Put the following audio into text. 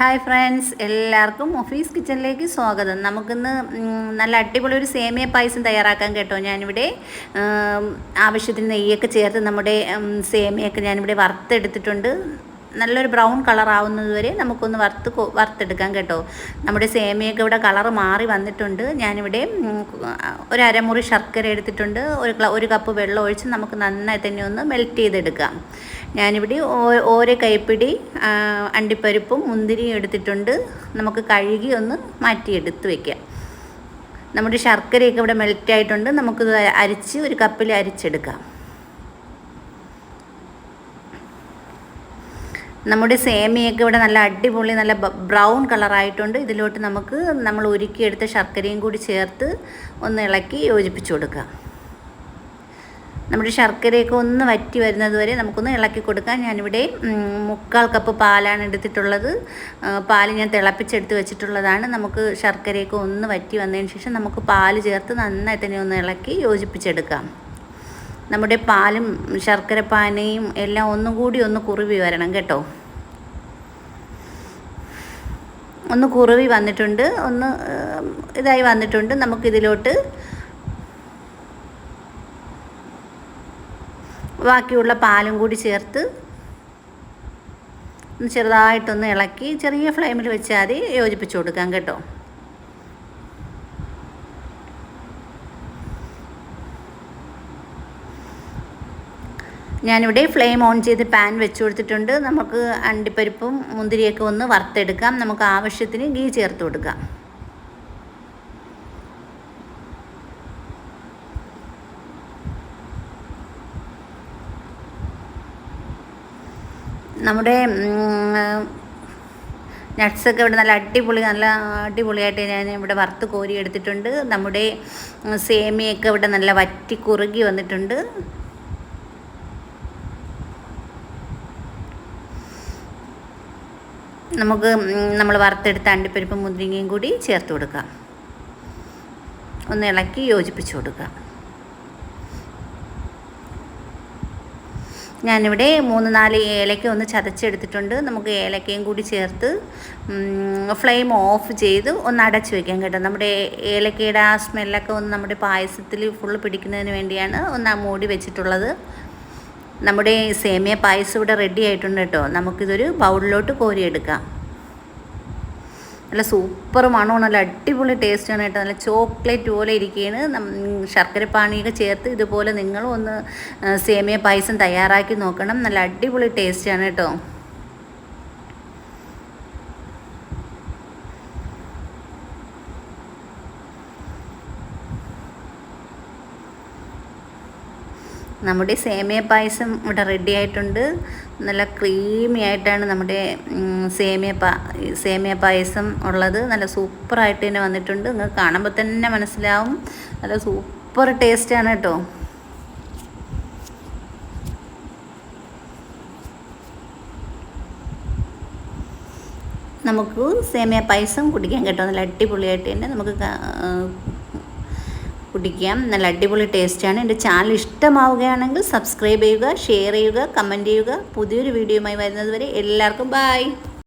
Hi friends എല്ലാവർക്കും office കിച്ചണിലേക്ക് സ്വാഗതം. നമുക്കിന്ന് നല്ല അടിപൊളി ഒരു സേമിയ പായസം തയ്യാറാക്കാൻ കേട്ടോ ഞാനിവിടെ. ആവശ്യത്തിന് നെയ്യൊക്കെ ചേർത്ത് നമ്മുടെ സേമിയൊക്കെ ഞാനിവിടെ വറുത്തെടുത്തിട്ടുണ്ട്. നല്ലൊരു ബ്രൗൺ കളർ ആവുന്നത് വരെ നമുക്കൊന്ന് വറുത്ത് വറുത്തെടുക്കാം കേട്ടോ. നമ്മുടെ സേമിയൊക്കെ ഇവിടെ കളർ മാറി വന്നിട്ടുണ്ട്. ഞാനിവിടെ ഒരു അരമുറി ശർക്കര എടുത്തിട്ടുണ്ട്. ഒരു ഒരു കപ്പ് വെള്ളം ഒഴിച്ച് നമുക്ക് നന്നായി തന്നെ ഒന്ന് മെൽറ്റ് ചെയ്തെടുക്കാം. ഞാനിവിടെ ഓരോ കൈപ്പിടി അണ്ടിപ്പരിപ്പും മുന്തിരിയും എടുത്തിട്ടുണ്ട്. നമുക്ക് കഴുകി ഒന്ന് മാറ്റിയെടുത്ത് വയ്ക്കാം നമ്മുടെ ശർക്കരയൊക്കെ ഇവിടെ മെൽറ്റ് ആയിട്ടുണ്ട്. നമുക്കിത് അരിച്ച് ഒരു കപ്പിൽ അരിച്ചെടുക്കാം. നമ്മുടെ സേമിയൊക്കെ ഇവിടെ നല്ല അടിപൊളി നല്ല ബ്രൗൺ കളറായിട്ടുണ്ട്. ഇതിലോട്ട് നമുക്ക് നമ്മൾ ഒരുക്കിയെടുത്ത ശർക്കരയും കൂടി ചേർത്ത് ഒന്ന് ഇളക്കി യോജിപ്പിച്ചു കൊടുക്കാം. നമ്മുടെ ശർക്കരയൊക്കെ ഒന്ന് വറ്റി വരുന്നത് വരെ നമുക്കൊന്ന് ഇളക്കി കൊടുക്കാം. ഞാനിവിടെ മുക്കാൽ കപ്പ് പാലാണ് എടുത്തിട്ടുള്ളത്. പാൽ ഞാൻ തിളപ്പിച്ചെടുത്ത് വെച്ചിട്ടുള്ളതാണ്. നമുക്ക് ശർക്കരയൊക്കെ ഒന്ന് വറ്റി വന്നതിന് ശേഷം നമുക്ക് പാൽ ചേർത്ത് നന്നായി തന്നെ ഒന്ന് ഇളക്കി യോജിപ്പിച്ചെടുക്കാം. നമ്മുടെ പാലും ശർക്കര പാനയും എല്ലാം ഒന്നും കൂടി ഒന്ന് കുറുവി വരണം കേട്ടോ. ഒന്ന് കുറുവി വന്നിട്ടുണ്ട്. ഒന്ന് ഇതായി വന്നിട്ടുണ്ട്. നമുക്കിതിലോട്ട് ബാക്കിയുള്ള പാലും കൂടി ചേർത്ത് ചെറുതായിട്ടൊന്ന് ഇളക്കി ചെറിയ ഫ്ലെയിമിൽ വെച്ചാൽ മതി. യോജിപ്പിച്ച് കൊടുക്കാം കേട്ടോ. ഞാനിവിടെ ഫ്ലെയിം ഓൺ ചെയ്ത് പാൻ വെച്ച് കൊടുത്തിട്ടുണ്ട്. നമുക്ക് അണ്ടിപ്പരിപ്പും മുന്തിരിയൊക്കെ ഒന്ന് വറുത്തെടുക്കാം. നമുക്ക് ആവശ്യത്തിന് ഗീ ചേർത്ത് കൊടുക്കാം. നമ്മുടെ നട്ട്സൊക്കെ ഇവിടെ നല്ല അടിപൊളി നല്ല അടിപൊളിയായിട്ട് ഞാൻ ഇവിടെ വറുത്ത് കോരി എടുത്തിട്ടുണ്ട്. നമ്മുടെ സേമിയൊക്കെ ഇവിടെ നല്ല വറ്റി കുറുകി വന്നിട്ടുണ്ട്. നമുക്ക് നമ്മൾ വറുത്തെടുത്ത അണ്ടിപ്പരിപ്പും മുന്തിരിങ്ങയും കൂടി ചേർത്ത് കൊടുക്കാം. ഒന്ന് ഇളക്കി യോജിപ്പിച്ച് കൊടുക്കാം. ഞാനിവിടെ മൂന്ന് നാല് ഏലക്ക ഒന്ന് ചതച്ചെടുത്തിട്ടുണ്ട്. നമുക്ക് ഏലക്കയും കൂടി ചേർത്ത് ഫ്ലെയിം ഓഫ് ചെയ്ത് ഒന്ന് അടച്ചു വെക്കാം കേട്ടോ. നമ്മുടെ ഏലക്കയുടെ ആ സ്മെല്ലൊക്കെ ഒന്ന് നമ്മുടെ പായസത്തിൽ ഫുള്ള് പിടിക്കുന്നതിന് വേണ്ടിയാണ് ഒന്ന് മൂടി വെച്ചിട്ടുള്ളത്. നമ്മുടെ സേമിയ പായസം ഇവിടെ റെഡി ആയിട്ടുണ്ട് കേട്ടോ. നമുക്കിതൊരു ബൗളിലോട്ട് കോരിയെടുക്കാം. നല്ല സൂപ്പർ മണമാണ് നല്ല അടിപൊളി ടേസ്റ്റാണ് കേട്ടോ. നല്ല ചോക്ലേറ്റ് പോലെ ഇരിക്കുകയാണ് ശർക്കര പാനിയൊക്കെ ചേർത്ത് ഇതുപോലെ നിങ്ങളും ഒന്ന് സേമിയ പായസം തയ്യാറാക്കി നോക്കണം. നല്ല അടിപൊളി ടേസ്റ്റാണ് കേട്ടോ. നമ്മുടെ സേമിയ പായസം ഇവിടെ റെഡി ആയിട്ടുണ്ട്. നല്ല ക്രീമി ആയിട്ടാണ് നമ്മുടെ സേമിയ പാ സേമിയ പായസം ഉള്ളത്. നല്ല സൂപ്പറായിട്ട് തന്നെ വന്നിട്ടുണ്ട്. നിങ്ങൾക്ക് കാണുമ്പോൾ തന്നെ മനസ്സിലാവും. നല്ല സൂപ്പർ ടേസ്റ്റാണ് കേട്ടോ. നമുക്ക് സേമിയ പായസം കുടിക്കാൻ കേട്ടോ. നല്ല അടിപൊളിയായിട്ട് തന്നെ നമുക്ക് കുടിക്കാം. നല്ല അടിപൊളി ടേസ്റ്റാണ്. എന്റെ ചാനൽ ഇഷ്ടമാവുകയാണെങ്കിൽ സബ്സ്ക്രൈബ് ചെയ്യുക ഷെയർ ചെയ്യുക കമന്റ് ചെയ്യുക. പുതിയൊരു വീഡിയോയുമായി വരുന്നത് വരെ എല്ലാവർക്കും ബായ്